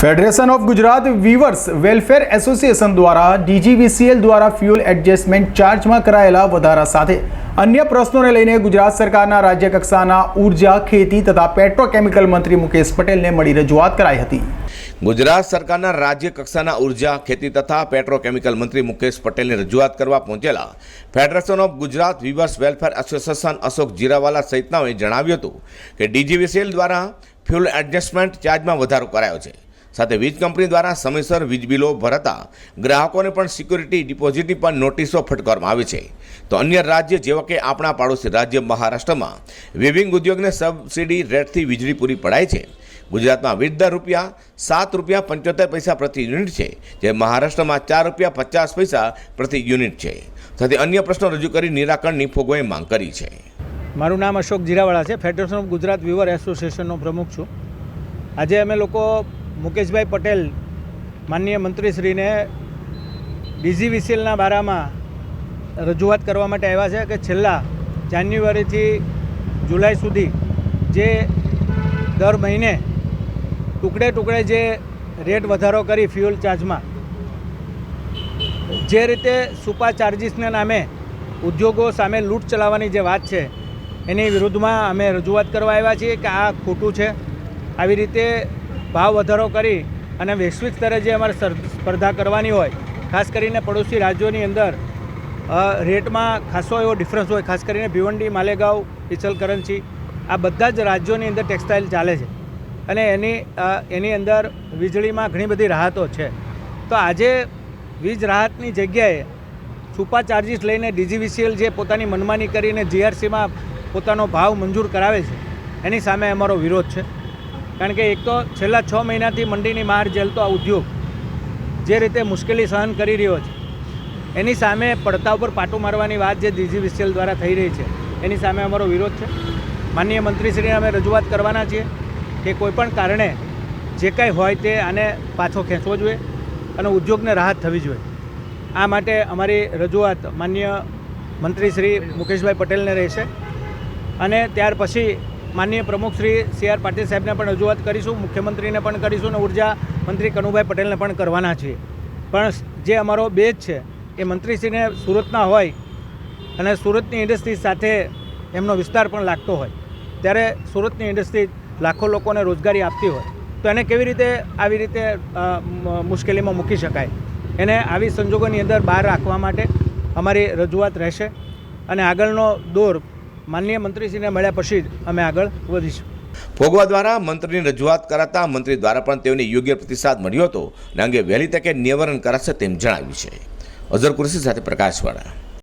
Federation of Gujarat weavers welfare association દ્વારા DGVCL દ્વારા fuel adjustment ચાર્જમાં કરાયેલા વધારા સાથે અન્ય પ્રશ્નોને લઈને ગુજરાત સરકારના રાજ્ય કક્ષાના ઊર્જા, ખેતી તથા પેટ્રોકેમિકલ મંત્રી મુકેશ પટેલને મળી રજૂઆત કરાઈ હતી. ગુજરાત સરકારના રાજ્ય કક્ષાના ઊર્જા, ખેતી તથા પેટ્રોકેમિકલ મંત્રી મુકેશ પટેલને રજૂઆત કરવા પહોંચેલા federation of Gujarat weavers welfare association Ashok Jirawala સહિતનાઓએ જણાવ્યું હતું કે ડીજીવીસીએલ દ્વારા ફ્યુલ એડજસ્ટમેન્ટ ચાર્જમાં વધારો કરાયો છે. સાથે વીજ કંપની દ્વારા સમયસર વીજ બિલો ભરાતા ગ્રાહકોને પણ સિક્યુરિટી ડિપોઝિટની પણ નોટિસો ફટકારવામાં આવી છે. તો અન્ય રાજ્ય જેવા કે આપણા પાડોશી રાજ્ય મહારાષ્ટ્રમાં વિવિંગ ઉદ્યોગને સબસિડી રેટથી વીજળી પૂરી પડાય છે. ગુજરાતમાં વીજ દર રૂપિયા સાત રૂપિયા પંચોતેર પૈસા પ્રતિ યુનિટ છે, જે મહારાષ્ટ્રમાં ચાર રૂપિયા પચાસ પૈસા પ્રતિ યુનિટ છે. સાથે અન્ય પ્રશ્નો રજૂ કરી નિરાકરણની ફોગોએ માંગ કરી છે. મારું નામ અશોક જીરાવાળા છે ફેડરેશન ઓફ ગુજરાત વિવર એસોસિએશનનો પ્રમુખ છું. આજે અમે લોકો મુકેશભાઈ પટેલ માનનીય મંત્રીશ્રીને ડીજીવીસીએલના બારામાં રજૂઆત કરવા માટે આવ્યા છે કે છેલ્લા જાન્યુઆરીથી જુલાઈ સુધી જે દર મહિને ટુકડે ટુકડે જે રેટ વધારો કરી ફ્યુઅલ ચાર્જમાં, જે રીતે સુપા ચાર્જિસના નામે ઉદ્યોગો સામે લૂંટ ચલાવવાની જે વાત છે, એની વિરુદ્ધમાં અમે રજૂઆત કરવા આવ્યા છીએ કે આ ખોટું છે. આવી રીતે ભાવ વધારો કરી અને વૈશ્વિક સ્તરે જે અમારે સ્પર્ધા કરવાની હોય, ખાસ કરીને પડોશી રાજ્યોની અંદર રેટમાં ખાસો એવો ડિફરન્સ હોય, ખાસ કરીને ભિવંડી, માલેગાંવ ઇચલ કરંચી આ બધા જ રાજ્યોની અંદર ટેક્સટાઇલ ચાલે છે. અને એની એની અંદર વીજળીમાં ઘણી બધી રાહતો છે. તો આજે વીજ રાહતની જગ્યાએ છુપા ચાર્જિસ લઈને ડીજીવીસીએલ જે પોતાની મનમાની કરીને જીઆરસીમાં પોતાનો ભાવ મંજૂર કરાવે છે, એની સામે અમારો વિરોધ છે. કારણ કે એક તો છેલ્લા છ મહિનાથી મંડીની બહાર જેલતો આ ઉદ્યોગ જે રીતે મુશ્કેલી સહન કરી રહ્યો છે, એની સામે પડતા ઉપર પાટું મારવાની વાત જે ડીજીવીસીએલ દ્વારા થઈ રહી છે, એની સામે અમારો વિરોધ છે. માનનીય મંત્રીશ્રીને અમે રજૂઆત કરવાના છીએ કે કોઈપણ કારણે જે કાંઈ હોય તે આને પાછો ખેંચવો જોઈએ અને ઉદ્યોગને રાહત થવી જોઈએ. આ માટે અમારી રજૂઆત માનનીય મંત્રી શ્રી મુકેશભાઈ પટેલને રહેશે અને ત્યાર પછી માનનીય પ્રમુખ શ્રી સી આર પાટીલ સાહેબને પણ રજૂઆત કરીશું, મુખ્યમંત્રીને પણ કરીશું અને ઊર્જા મંત્રી કનુભાઈ પટેલને પણ કરવાના છીએ. પણ જે અમારો બેજ છે, એ મંત્રીશ્રીને સુરતના હોય અને સુરતની ઇન્ડસ્ટ્રી સાથે એમનો વિસ્તાર પણ લાગતો હોય, ત્યારે સુરતની ઇન્ડસ્ટ્રી લાખો લોકોને રોજગારી આપતી હોય, તો એને કેવી રીતે આવી રીતે મુશ્કેલીમાં મૂકી શકાય? એને આવી સંજોગોની અંદર બહાર રાખવા માટે અમારી રજૂઆત રહેશે અને આગળનો દોર માનનીય મંત્રીશ્રીને મળ્યા પછી જ અમે આગળ વધીશું. ફોગવા દ્વારા મંત્રીની રજૂઆત કરાતા મંત્રી દ્વારા પણ તેઓને યોગ્ય પ્રતિસાદ મળ્યો હતો. અને અંગે વહેલી તકે નિવારણ કરાશે તેમ જણાવ્યું છે. અઝર કુરશી સાથે પ્રકાશવાળા.